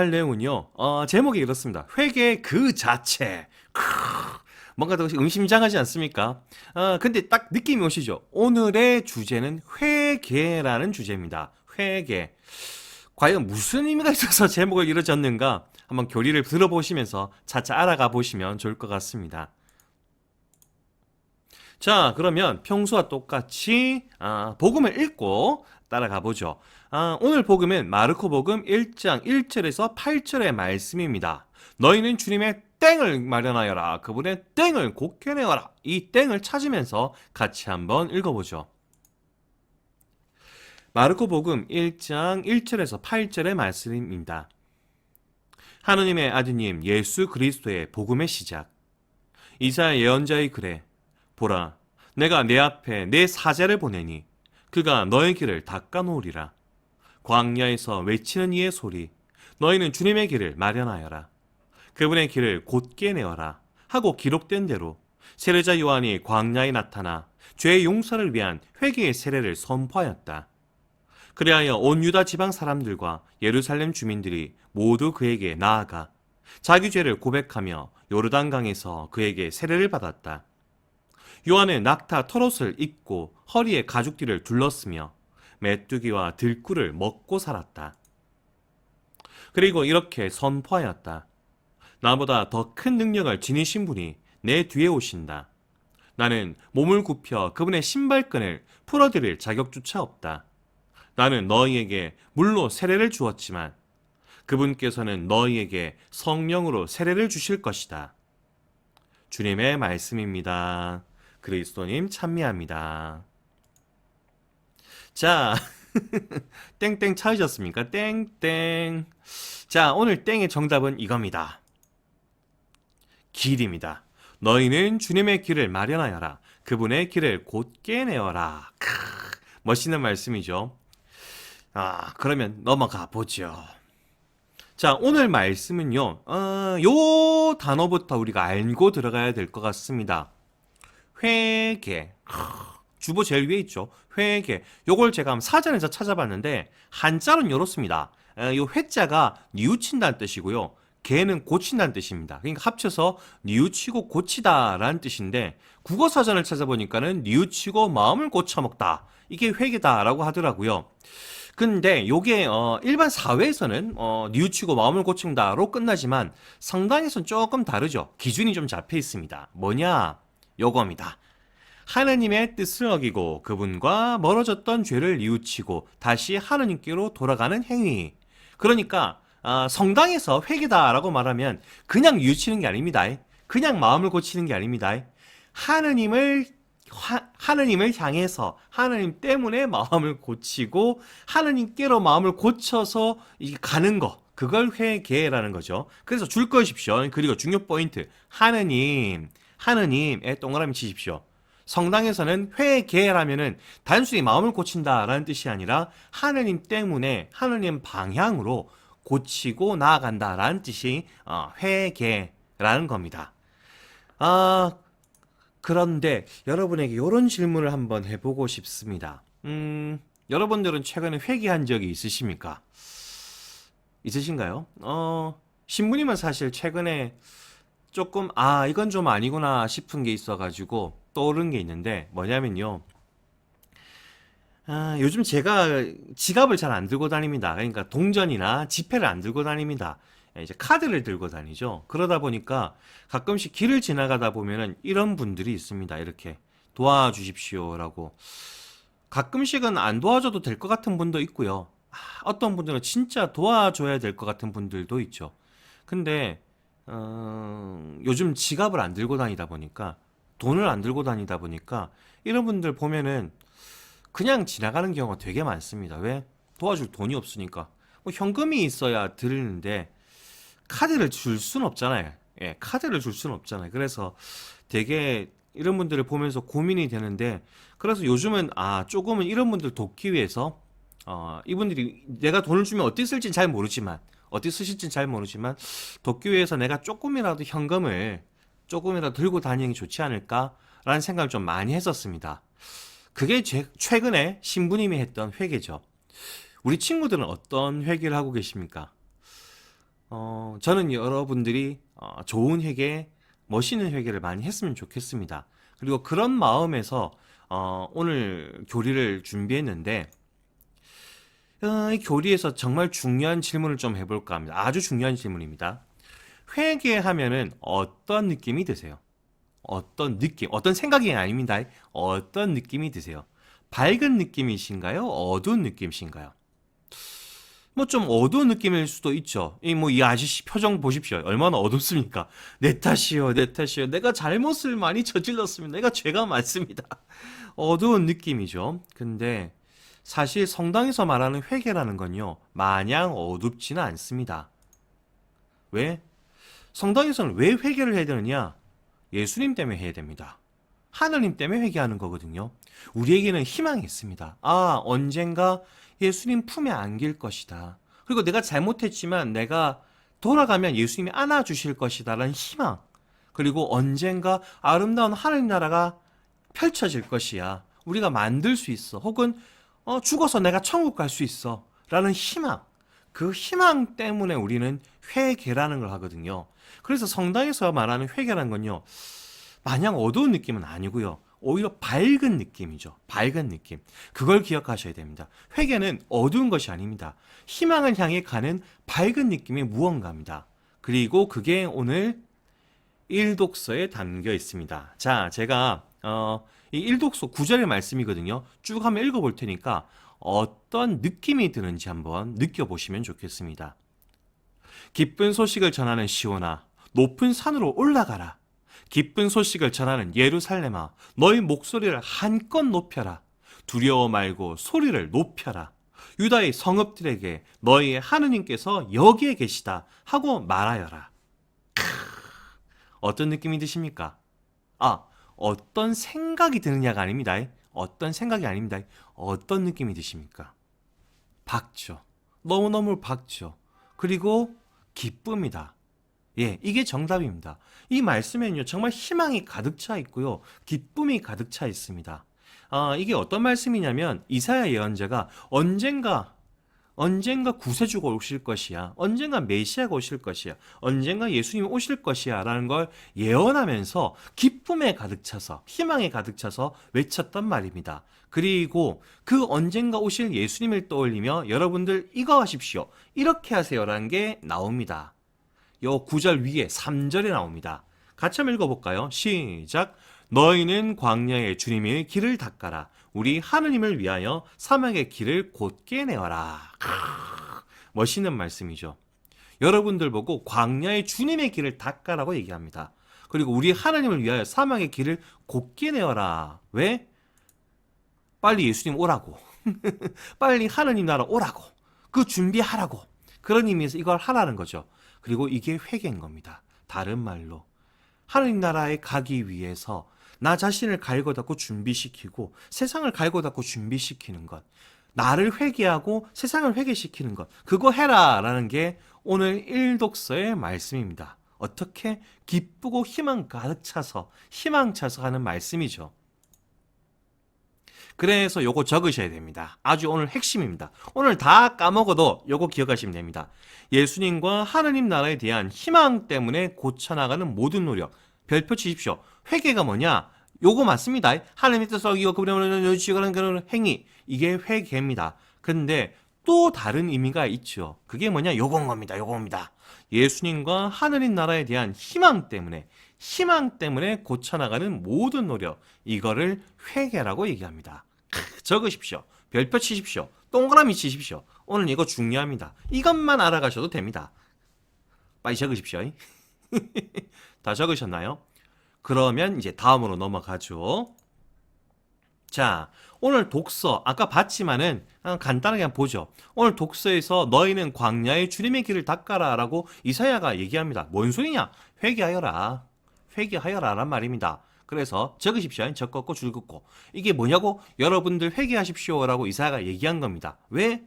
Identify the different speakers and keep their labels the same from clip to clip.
Speaker 1: 할 내용은요. 어, 제목이 이렇습니다. 회계 그 자체. 크, 뭔가 더 의심장하지 않습니까? 어, 근데 딱 느낌이 오시죠? 오늘의 주제는 회계라는 주제입니다. 회계. 과연 무슨 의미가 있어서 제목을 이렇게 졌는가? 한번 교리를 들어보시면서 차차 알아가 보시면 좋을 것 같습니다. 자, 그러면 평소와 똑같이 아, 복음을 읽고 따라가 보죠. 아, 오늘 복음은 마르코 복음 1장 1절에서 8절의 말씀입니다. 너희는 주님의 땡을 마련하여라. 그분의 땡을 곡해내어라. 이 땡을 찾으면서 같이 한번 읽어보죠. 마르코 복음 1장 1절에서 8절의 말씀입니다. 하느님의 아드님 예수 그리스도의 복음의 시작. 이사야 예언자의 글에 보라 내가 내 앞에 내 사자를 보내니 그가 너의 길을 닦아 놓으리라. 광야에서 외치는 이의 소리 너희는 주님의 길을 마련하여라. 그분의 길을 곧게 내어라 하고 기록된 대로 세례자 요한이 광야에 나타나 죄의 용서를 위한 회개의 세례를 선포하였다. 그리하여 온 유다 지방 사람들과 예루살렘 주민들이 모두 그에게 나아가 자기 죄를 고백하며 요르단강에서 그에게 세례를 받았다. 요한은 낙타 털옷을 입고 허리에 가죽띠를 둘렀으며 메뚜기와 들꿀을 먹고 살았다. 그리고 이렇게 선포하였다. 나보다 더 큰 능력을 지니신 분이 내 뒤에 오신다. 나는 몸을 굽혀 그분의 신발끈을 풀어드릴 자격조차 없다. 나는 너희에게 물로 세례를 주었지만 그분께서는 너희에게 성령으로 세례를 주실 것이다. 주님의 말씀입니다. 그리스도님 찬미합니다. 자, 땡땡 찾으셨습니까? 땡땡. 자, 오늘 땡의 정답은 이겁니다. 길입니다. 너희는 주님의 길을 마련하여라. 그분의 길을 곧게 내어라. 크, 멋있는 말씀이죠. 아, 그러면 넘어가 보죠. 자, 오늘 말씀은요, 어, 요 단어부터 우리가 알고 들어가야 될 것 같습니다. 회계. 주보 제일 위에 있죠. 회계. 요걸 제가 사전에서 찾아봤는데, 한자는 이렇습니다. 어, 요 회자가 뉘우친다는 뜻이고요. 개는 고친다는 뜻입니다. 그러니까 합쳐서 뉘우치고 고치다라는 뜻인데, 국어 사전을 찾아보니까는 뉘우치고 마음을 고쳐먹다. 이게 회계다라고 하더라고요. 근데 요게 어 일반 사회에서는 어 뉘우치고 마음을 고친다로 끝나지만 성당에서는 조금 다르죠. 기준이 좀 잡혀 있습니다. 뭐냐? 요겁니다. 하느님의 뜻을 어기고 그분과 멀어졌던 죄를 뉘우치고 다시 하느님께로 돌아가는 행위. 그러니까 아, 성당에서 회개다라고 말하면 그냥 뉘우치는 게 아닙니다. 그냥 마음을 고치는 게 아닙니다. 하느님을 하, 하느님을 향해서 하느님 때문에 마음을 고치고 하느님께로 마음을 고쳐서 이 가는 거 그걸 회개라는 거죠. 그래서 줄 것이십시오. 그리고 중요 포인트 하느님 하느님 에 동그라미 치십시오. 성당에서는 회개라면은 단순히 마음을 고친다라는 뜻이 아니라 하느님 때문에 하느님 방향으로 고치고 나아간다라는 뜻이 어, 회개라는 겁니다. 아 그런데 여러분에게 이런 질문을 한번 해보고 싶습니다. 음, 여러분들은 최근에 회개한 적이 있으십니까? 있으신가요? 어, 신부님은 사실 최근에 조금, 아, 이건 좀 아니구나 싶은 게 있어가지고 떠오른 게 있는데, 뭐냐면요. 아, 요즘 제가 지갑을 잘 안 들고 다닙니다. 그러니까 동전이나 지폐를 안 들고 다닙니다. 이제 카드를 들고 다니죠. 그러다 보니까 가끔씩 길을 지나가다 보면은 이런 분들이 있습니다. 이렇게 도와주십시오라고. 가끔씩은 안 도와줘도 될 것 같은 분도 있고요. 아, 어떤 분들은 진짜 도와줘야 될 것 같은 분들도 있죠. 근데 어, 요즘 지갑을 안 들고 다니다 보니까 돈을 안 들고 다니다 보니까 이런 분들 보면은 그냥 지나가는 경우가 되게 많습니다. 왜? 도와줄 돈이 없으니까. 뭐 현금이 있어야 드리는데 카드를 줄 수는 없잖아요. 예, 카드를 줄 수는 없잖아요. 그래서 되게 이런 분들을 보면서 고민이 되는데 그래서 요즘은 아 조금은 이런 분들 돕기 위해서 어 이분들이 내가 돈을 주면 어떻게 쓸지는 잘 모르지만 어떻게 쓰실지는 잘 모르지만 위해서 내가 조금이라도 현금을 조금이라도 들고 다니는 게 좋지 않을까라는 생각을 좀 많이 했었습니다. 그게 제, 최근에 신부님이 했던 회개죠. 우리 친구들은 어떤 회개를 하고 계십니까? 어, 저는 여러분들이 어, 좋은 회개, 멋있는 회개를 많이 했으면 좋겠습니다. 그리고 그런 마음에서 어, 오늘 교리를 준비했는데 어, 이 교리에서 정말 중요한 질문을 좀 해볼까 합니다. 아주 중요한 질문입니다. 회개하면은 어떤 느낌이 드세요? 어떤 느낌, 어떤 생각이 아닙니다. 어떤 느낌이 드세요? 밝은 느낌이신가요? 어두운 느낌이신가요? 뭐 좀 어두운 느낌일 수도 있죠. 이 뭐이 아저씨 표정 보십시오. 얼마나 어둡습니까? 내 탓이요, 내 탓이요. 내가 잘못을 많이 저질렀습니다. 내가 죄가 많습니다. 어두운 느낌이죠. 근데 사실 성당에서 말하는 회개라는 건요, 마냥 어둡지는 않습니다. 왜? 성당에서는 왜 회개를 해야 되느냐? 예수님 때문에 해야 됩니다. 하나님 때문에 회개하는 거거든요. 우리에게는 희망이 있습니다. 아, 언젠가 예수님 품에 안길 것이다. 그리고 내가 잘못했지만 내가 돌아가면 예수님이 안아주실 것이다. 라는 희망. 그리고 언젠가 아름다운 하나님 나라가 펼쳐질 것이야. 우리가 만들 수 있어. 혹은 어, 죽어서 내가 천국 갈 수 있어. 라는 희망. 그 희망 때문에 우리는 회개라는 걸 하거든요. 그래서 성당에서 말하는 회개라는 건요. 마냥 어두운 느낌은 아니고요. 오히려 밝은 느낌이죠. 밝은 느낌. 그걸 기억하셔야 됩니다. 회개는 어두운 것이 아닙니다. 희망을 향해 가는 밝은 느낌의 무언가입니다. 그리고 그게 오늘 일독서에 담겨 있습니다. 자, 제가 어, 이 일독서 구절의 말씀이거든요. 쭉 한번 읽어볼 테니까 어떤 느낌이 드는지 한번 느껴보시면 좋겠습니다. 기쁜 소식을 전하는 시온아, 높은 산으로 올라가라. 기쁜 소식을 전하는 예루살렘아, 너희 목소리를 한껏 높여라. 두려워 말고 소리를 높여라. 유다의 성읍들에게 너희의 하느님께서 여기에 계시다 하고 말하여라. 크, 어떤 느낌이 드십니까? 아, 어떤 생각이 드느냐가 아닙니다. 어떤 생각이 아닙니다. 어떤 느낌이 드십니까? 박죠. 너무너무 박죠. 그리고 기쁨이다. 예, 이게 정답입니다. 이 말씀에는요, 정말 희망이 가득 차 있고요, 기쁨이 가득 차 있습니다. 아, 이게 어떤 말씀이냐면, 이사야 예언자가 언젠가, 언젠가 구세주가 오실 것이야. 언젠가 메시아가 오실 것이야. 언젠가 예수님이 오실 것이야. 라는 걸 예언하면서 기쁨에 가득 차서, 희망에 가득 차서 외쳤단 말입니다. 그리고 그 언젠가 오실 예수님을 떠올리며 여러분들 이거 하십시오. 이렇게 하세요 라는 게 나옵니다. 요 구절 위에 3절에 나옵니다. 같이 한번 읽어볼까요? 시작. 너희는 광야의 주님의 길을 닦아라. 우리 하느님을 위하여 사막의 길을 곧게 내어라. 멋있는 말씀이죠. 여러분들 보고 광야의 주님의 길을 닦아라고 얘기합니다. 그리고 우리 하나님을 위하여 사막의 길을 곧게 내어라. 왜? 빨리 예수님 오라고. 빨리 하느님 나라 오라고. 그 준비하라고. 그런 의미에서 이걸 하라는 거죠. 그리고 이게 회개인 겁니다. 다른 말로 하느님 나라에 가기 위해서 나 자신을 갈고 닦고 준비시키고 세상을 갈고 닦고 준비시키는 것. 나를 회개하고 세상을 회개시키는 것. 그거 해라 라는 게 오늘 일독서의 말씀입니다. 어떻게 기쁘고 희망 가득 차서 희망 차서 하는 말씀이죠. 그래서 요거 적으셔야 됩니다. 아주 오늘 핵심입니다. 오늘 다 까먹어도 요거 기억하시면 됩니다. 예수님과 하느님 나라에 대한 희망 때문에 고쳐나가는 모든 노력. 별표 치십시오. 회개가 뭐냐? 요거 맞습니다. 하나님의 뜻을 어기고 그분을 지시하는 그런 행위. 이게 회개입니다. 근데 또 다른 의미가 있죠. 그게 뭐냐? 요건 겁니다. 요겁니다. 예수님과 하느님 나라에 대한 희망 때문에 희망 때문에 고쳐나가는 모든 노력. 이거를 회개라고 얘기합니다. 적으십시오. 별표 치십시오. 동그라미 치십시오. 오늘 이거 중요합니다. 이것만 알아가셔도 됩니다. 빨리 적으십시오. 다 적으셨나요? 그러면 이제 다음으로 넘어가죠. 자, 오늘 독서, 아까 봤지만은 간단하게 한번 보죠. 오늘 독서에서 너희는 광야의 주님의 길을 닦아라 라고 이사야가 얘기합니다. 뭔 소리냐? 회개하여라. 회개하여라 란 말입니다. 그래서 적으십시오. 적었고 줄 긋고. 이게 뭐냐고? 여러분들 회개하십시오라고 이사야가 얘기한 겁니다. 왜?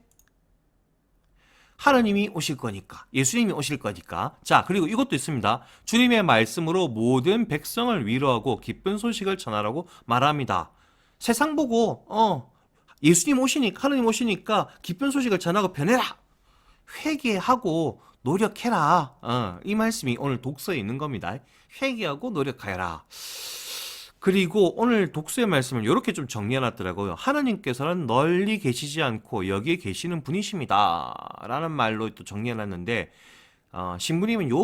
Speaker 1: 하나님이 오실 거니까. 예수님이 오실 거니까. 자, 그리고 이것도 있습니다. 주님의 말씀으로 모든 백성을 위로하고 기쁜 소식을 전하라고 말합니다. 세상 보고, 어, 예수님 오시니까, 하나님 오시니까 기쁜 소식을 전하고 변해라! 회개하고 노력해라. 어, 이 말씀이 오늘 독서에 있는 겁니다. 회개하고 노력하여라. 그리고 오늘 독서의 말씀을 이렇게 좀 정리해놨더라고요. 하나님께서는 널리 계시지 않고 여기에 계시는 분이십니다. 라는 말로 또 정리해놨는데, 어, 신부님은 요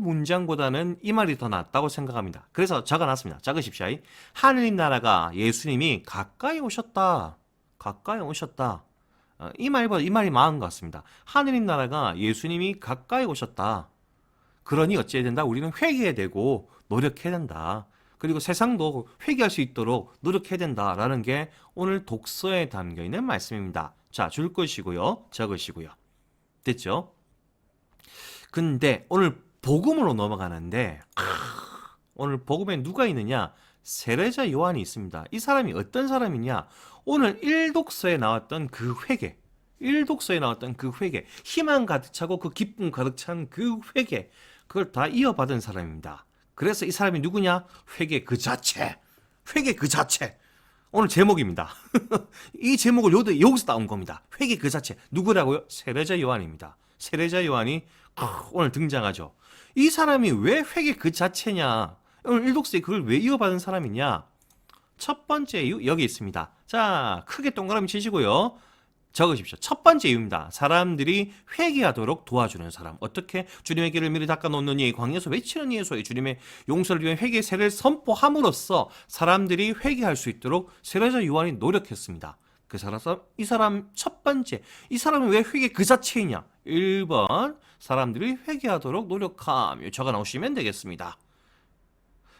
Speaker 1: 문장보다는 이 말이 더 낫다고 생각합니다. 그래서 적어놨습니다. 적으십시오. 하느님 나라가 예수님이 가까이 오셨다. 가까이 오셨다. 어, 이 말보다 이 말이 마음 같습니다. 하느님 나라가 예수님이 가까이 오셨다. 그러니 어찌해야 된다? 우리는 회개해야 되고 노력해야 된다. 그리고 세상도 회개할 수 있도록 노력해야 된다라는 게 오늘 독서에 담겨 있는 말씀입니다. 자, 줄 것이고요. 적으시고요. 됐죠? 근데 오늘 복음으로 넘어가는데 크, 오늘 복음에 누가 있느냐? 세례자 요한이 있습니다. 이 사람이 어떤 사람이냐? 오늘 일독서에 나왔던 그 회개, 일독서에 나왔던 그 회개, 희망 가득 차고 그 기쁨 가득 찬 그 회개, 그걸 다 이어받은 사람입니다. 그래서 이 사람이 누구냐? 회개 그 자체, 회개 그 자체. 오늘 제목입니다. 이 제목을 요- 여기서 따온 겁니다. 회개 그 자체. 누구라고요? 세례자 요한입니다. 세례자 요한이 크, 오늘 등장하죠. 이 사람이 왜 회개 그 자체냐? 오늘 일독서에 그걸 왜 이어받은 사람이냐? 첫 번째 이유 여기 있습니다. 자, 크게 동그라미 치시고요. 적으십시오. 첫 번째 이유입니다. 사람들이 회개하도록 도와주는 사람. 어떻게 주님의 길을 미리 닦아놓느니 광야에서 외치는 예수의 주님의 용서를 위해 회개 세례를 선포함으로써 사람들이 회개할 수 있도록 세례자 요한이 노력했습니다. 그 사람 이 사람 첫 번째 이 사람은 왜 회개 그 자체이냐? 1번 사람들이 회개하도록 노력함. 적어 놓으시면 되겠습니다.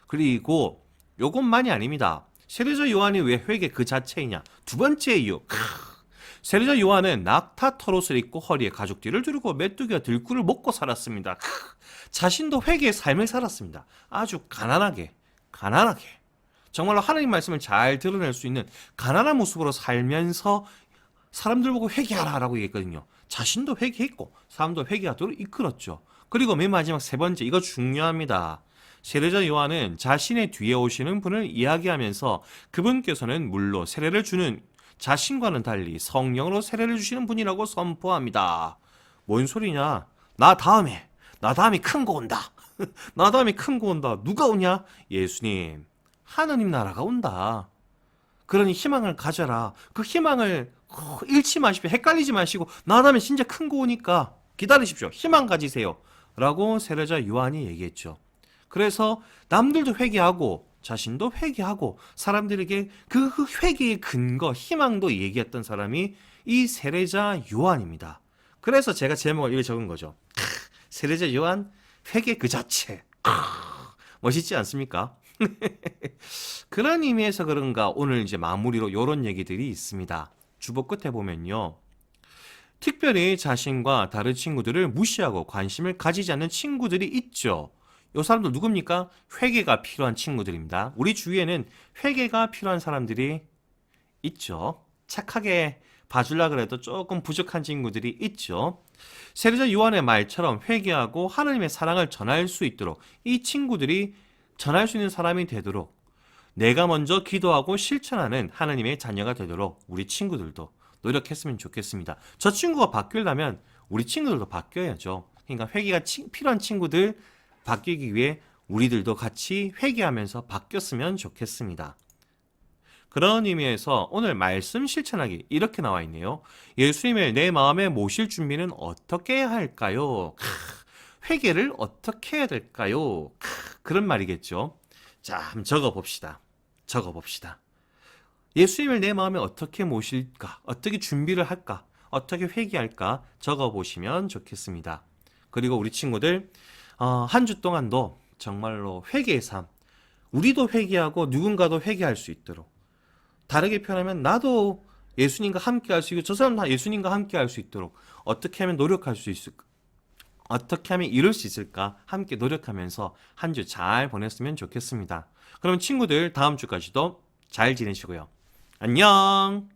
Speaker 1: 그리고 요것만이 아닙니다. 세례자 요한이 왜 회개 그 자체이냐? 두 번째 이유. 크, 세례자 요한은 낙타 털옷을 입고 허리에 가죽띠를 두르고 메뚜기와 들꿀을 먹고 살았습니다. 크, 자신도 회개의 삶을 살았습니다. 아주 가난하게, 가난하게. 정말로 하나님 말씀을 잘 드러낼 수 있는 가난한 모습으로 살면서 사람들 보고 회개하라라고 얘기했거든요. 자신도 회개했고 사람도 회개하도록 이끌었죠. 그리고 맨 마지막 세 번째 이거 중요합니다. 세례자 요한은 자신의 뒤에 오시는 분을 이야기하면서 그분께서는 물로 세례를 주는 자신과는 달리 성령으로 세례를 주시는 분이라고 선포합니다. 뭔 소리냐? 나 다음에 나 다음에 큰 거 온다. 나 다음에 큰 거 온다. 누가 오냐? 예수님. 하느님 나라가 온다. 그러니 희망을 가져라. 그 희망을 어, 잃지 마십시오. 헷갈리지 마시고 나 다음에 진짜 큰 거 오니까 기다리십시오. 희망 가지세요. 라고 세례자 요한이 얘기했죠. 그래서 남들도 회개하고 자신도 회개하고 사람들에게 그 회개의 근거, 희망도 얘기했던 사람이 이 세례자 요한입니다. 그래서 제가 제목을 이렇게 적은 거죠. 크, 세례자 요한 회개 그 자체. 크, 멋있지 않습니까? 그런 의미에서 그런가 오늘 이제 마무리로 이런 얘기들이 있습니다. 주보 끝에 보면요. 특별히 자신과 다른 친구들을 무시하고 관심을 가지지 않는 친구들이 있죠. 요 사람들 누굽니까? 회개가 필요한 친구들입니다. 우리 주위에는 회개가 필요한 사람들이 있죠. 착하게 봐주려 그래도 조금 부족한 친구들이 있죠. 세례자 요한의 말처럼 회개하고 하나님의 사랑을 전할 수 있도록 이 친구들이 전할 수 있는 사람이 되도록 내가 먼저 기도하고 실천하는 하나님의 자녀가 되도록 우리 친구들도 노력했으면 좋겠습니다. 저 친구가 바뀌려면 우리 친구들도 바뀌어야죠. 그러니까 회개가 치- 필요한 친구들 바뀌기 위해 우리들도 같이 회개하면서 바뀌었으면 좋겠습니다. 그런 의미에서 오늘 말씀 실천하기 이렇게 나와 있네요. 예수님을 내 마음에 모실 준비는 어떻게 해야 할까요? 크, 회개를 어떻게 해야 될까요? 크, 그런 말이겠죠. 자, 한번 적어 봅시다. 적어 봅시다. 예수님을 내 마음에 어떻게 모실까? 어떻게 준비를 할까? 어떻게 회개할까? 적어 보시면 좋겠습니다. 그리고 우리 친구들 어, 한주 동안도 정말로 회개의 삶, 우리도 회개하고 누군가도 회개할 수 있도록 다르게 표현하면 나도 예수님과 함께 할 수 있고 저 사람도 예수님과 함께 할 수 있도록 어떻게 하면 노력할 수 있을까? 어떻게 하면 이룰 수 있을까? 함께 노력하면서 한 주 잘 보냈으면 좋겠습니다. 그럼 친구들 다음 주까지도 잘 지내시고요. 안녕!